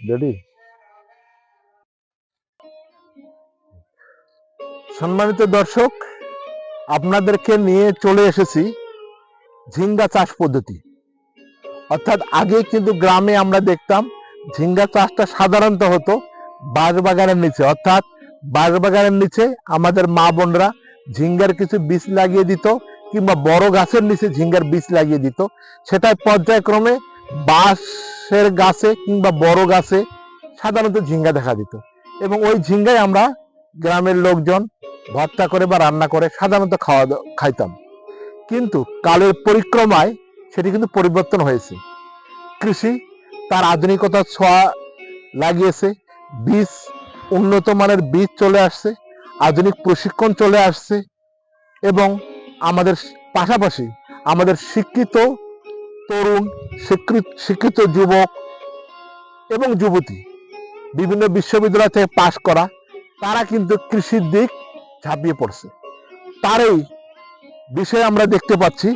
Ready সম্মানিত দর্শক, আপনাদেরকে নিয়ে চলে এসেছি ঝিঙ্গা চাষ পদ্ধতি। অর্থাৎ আগে কিন্তু গ্রামে আমরা দেখতাম ঝিঙ্গা চাষটা সাধারণত হতো বাঁশবাগানের নিচে। অর্থাৎ বাঁশবাগানের নিচে আমাদের মা বোনরা ঝিঙ্গার কিছু বীজ লাগিয়ে দিত কিংবা বড় গাছের নিচে ঝিঙ্গার বীজ লাগিয়ে দিত। সেটা পর্যায়ক্রমে বাঁশের গাছে কিংবা বড় গাছে সাধারণত ঝিঙ্গা দেখা দিত। এবং ওই ঝিঙ্গাই আমরা গ্রামের লোকজন ভর্তা করে বা রান্না করে সাধারণত খাওয়া খাইতাম। কিন্তু কালের পরিক্রমায় সেটি কিন্তু পরিবর্তন হয়েছে। কৃষি তার আধুনিকতার ছোঁয়া লাগিয়েছে, বীজ উন্নত মানের বীজ চলে আসছে, আধুনিক প্রশিক্ষণ চলে আসছে এবং আমাদের পাশাপাশি আমাদের শিক্ষিত তরুণ, শিক্ষিত শিক্ষিত যুবক এবং যুবতী। বিভিন্ন বিশ্ববিদ্যালয় থেকে পাশ করা, তারা কিন্তু কৃষির দিক ঝাঁপিয়ে পড়ছে। তারই বিষয়ে আমরা দেখতে পাচ্ছি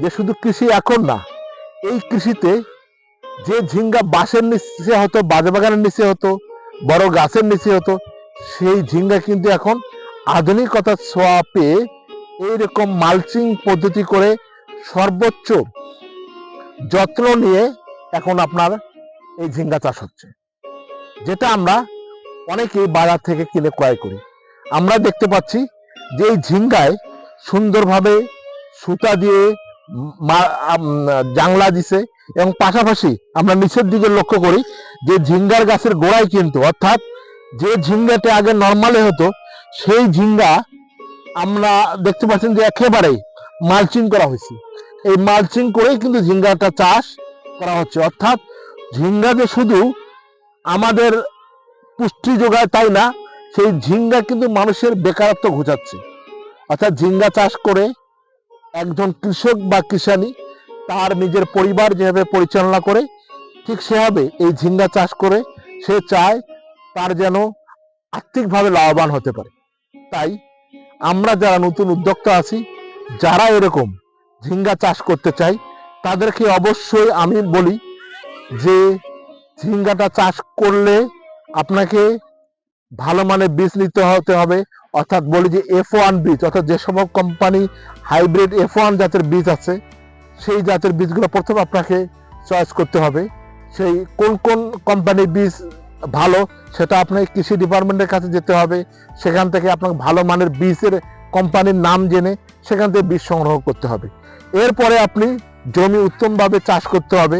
যে শুধু কৃষি এখন না, এই কৃষিতে যে ঝিঙ্গা বাঁশের নিচে হতো বাগানের নিচে হতো, বড় গাছের নিচে হতো, সেই ঝিঙ্গা কিন্তু এখন আধুনিকতার ছোঁয়া পেয়ে এইরকম মালচিং পদ্ধতি করে সর্বোচ্চ যত্ন নিয়ে এখন আপনার এই ঝিঙ্গা চাষ হচ্ছে। যেটা আমরা অনেকেই বাজার থেকে কিনে ক্রয় করি। আমরা দেখতে পাচ্ছি যে এই ঝিঙ্গায় সুন্দরভাবে সুতা দিয়ে জাংলা দিছে এবং পাশাপাশি আমরা নিচের দিকে লক্ষ্য করি যে ঝিঙ্গার গাছের গোড়ায় কিন্তু, অর্থাৎ যে ঝিঙ্গাটা আগে নর্মালে হতো, সেই ঝিঙ্গা আমরা দেখতে পাচ্ছেন যে একেবারে মালচিং করা হয়েছে। এই মালচিং করেই কিন্তু ঝিঙ্গাটা চাষ করা হচ্ছে। অর্থাৎ ঝিঙ্গা যে শুধু আমাদের পুষ্টি যোগায় তাই না, সেই ঝিঙ্গা কিন্তু মানুষের বেকারত্ব ঘুচাচ্ছে। অর্থাৎ ঝিঙ্গা চাষ করে একজন কৃষক বা কৃষানি তার নিজের পরিবার যেভাবে পরিচালনা করে, ঠিক সেভাবে এই ঝিঙ্গা চাষ করে সে চায় তার যেন আর্থিকভাবে লাভবান হতে পারে। তাই আমরা যারা নতুন উদ্যোক্তা আছি, যারা এরকম ঝিঙ্গা চাষ করতে চাই, তাদেরকে অবশ্যই আমি বলি যে ঝিঙ্গাটা চাষ করলে আপনাকে ভালো মানের বীজ নিতে হতে হবে। অর্থাৎ বলি যে এফ ওয়ান বীজ, অর্থাৎ যে সব কোম্পানি হাইব্রিড এফ ওয়ান জাতের বীজ আছে, সেই জাতের বীজগুলো প্রথমে আপনাকে চয়েস করতে হবে। সেই কোন কোন কোম্পানির বীজ ভালো, সেটা আপনাকে কৃষি ডিপার্টমেন্টের কাছে যেতে হবে। সেখান থেকে আপনাকে ভালো মানের বীজের কোম্পানির নাম জেনে সেখান থেকে বীজ সংগ্রহ করতে হবে। এরপরে আপনি জমি উত্তমভাবে চাষ করতে হবে।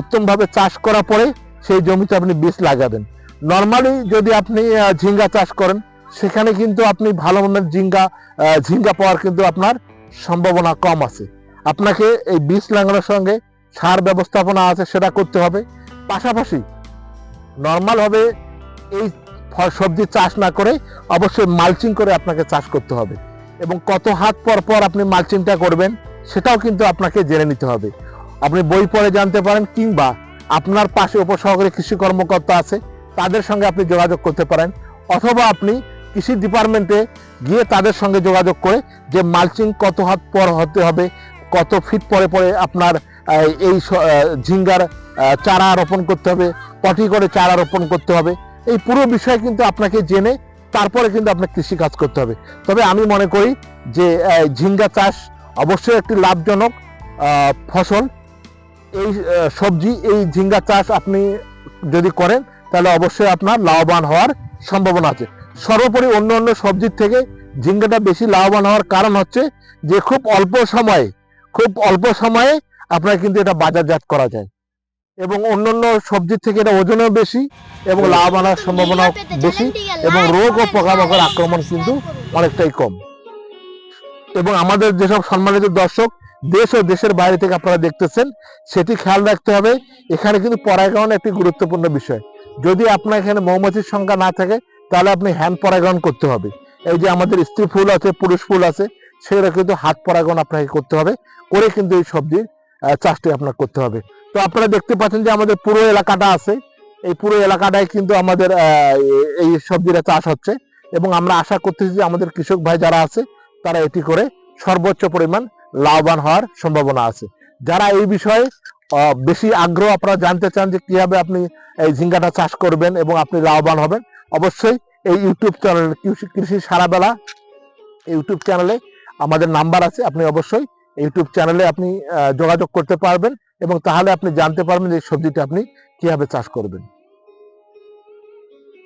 উত্তমভাবে চাষ করার পরে সেই জমিতে আপনি বীজ লাগাবেন। নর্মালি যদি আপনি ঝিঙ্গা চাষ করেন, সেখানে কিন্তু আপনি ভালো মানের ঝিঙ্গা ঝিঙ্গা পাওয়ার কিন্তু আপনার সম্ভাবনা কম আছে। আপনাকে এই বীজ লাগানোর সঙ্গে সার ব্যবস্থাপনা আছে সেটা করতে হবে। পাশাপাশি নর্মালভাবে এই সবজি চাষ না করে অবশ্যই মালচিং করে আপনাকে চাষ করতে হবে। এবং কত হাত পর পর আপনি মালচিংটা করবেন, সেটাও কিন্তু আপনাকে জেনে নিতে হবে। আপনি বই পড়ে জানতে পারেন কিংবা আপনার পাশে উপসহকারী কৃষি কর্মকর্তা আছে, তাদের সঙ্গে আপনি যোগাযোগ করতে পারেন। অথবা আপনি কৃষি ডিপার্টমেন্টে গিয়ে তাদের সঙ্গে যোগাযোগ করে যে মালচিং কত হাত পর হতে হবে, কত ফিট পরে পরে আপনার এই ঝিঙ্গার চারা রোপণ করতে হবে, পটি করে চারা রোপণ করতে হবে। এই পুরো বিষয় কিন্তু আপনাকে জেনে তারপরে কিন্তু আপনার কৃষি কাজ করতে হবে। তবে আমি মনে করি যে ঝিঙ্গা চাষ অবশ্যই একটি লাভজনক ফসল। এই সবজি, এই ঝিঙ্গা চাষ আপনি যদি করেন, তাহলে অবশ্যই আপনার লাভবান হওয়ার সম্ভাবনা আছে। সর্বোপরি অন্য অন্য সবজির থেকে ঝিঙ্গাটা বেশি লাভবান হওয়ার কারণ হচ্ছে যে, খুব অল্প সময়ে, খুব অল্প সময়ে আপনার কিন্তু এটা বাজারজাত করা যায়। এবং অন্যান্য সবজির থেকে এটা ওজনও বেশি এবং লাভ আনার সম্ভাবনা বেশি এবং রোগ ও পোকামাকড় আক্রমণ কিন্তু অনেকটাই কম। এবং আমাদের যেসব সম্মানিত দর্শক দেশ ও দেশের বাইরে থেকে আপনারা দেখতেছেন, সেটি খেয়াল রাখতে হবে, এখানে কিন্তু পরাগায়ন একটি গুরুত্বপূর্ণ বিষয়। যদি আপনার এখানে মৌমাছির সংখ্যা না থাকে, তাহলে আপনি হ্যান্ড পরাগায়ন করতে হবে। এই যে আমাদের স্ত্রী ফুল আছে, পুরুষ ফুল আছে, সেগুলো কিন্তু হাত পরাগায়ন আপনাকে করতে হবে, করে কিন্তু এই সবজির চাষটি আপনার করতে হবে। তো আপনারা দেখতে পাচ্ছেন যে আমাদের পুরো এলাকাটা আছে। এই পুরো এলাকাটায় কিন্তু আমাদের এই সবজিটা চাষ হচ্ছে এবং আমরা আশা করতেছি যে আমাদের কৃষক ভাই যারা আছে, তারা এটি করে সর্বোচ্চ পরিমাণ লাভবান হওয়ার সম্ভাবনা আছে। যারা এই বিষয়ে বেশি আগ্রহ আপনারা জানতে চান যে কীভাবে আপনি এই ঝিঙ্গাটা চাষ করবেন এবং আপনি লাভবান হবেন, অবশ্যই এই ইউটিউব চ্যানেল কৃষি কৃষি সারাবেলা ইউটিউব চ্যানেলে আমাদের নাম্বার আছে। আপনি অবশ্যই ইউটিউব চ্যানেলে আপনি যোগাযোগ করতে পারবেন। এবং তাহলে আপনি জানতে পারবেন যে সবজিটা আপনি কীভাবে চাষ করবেন।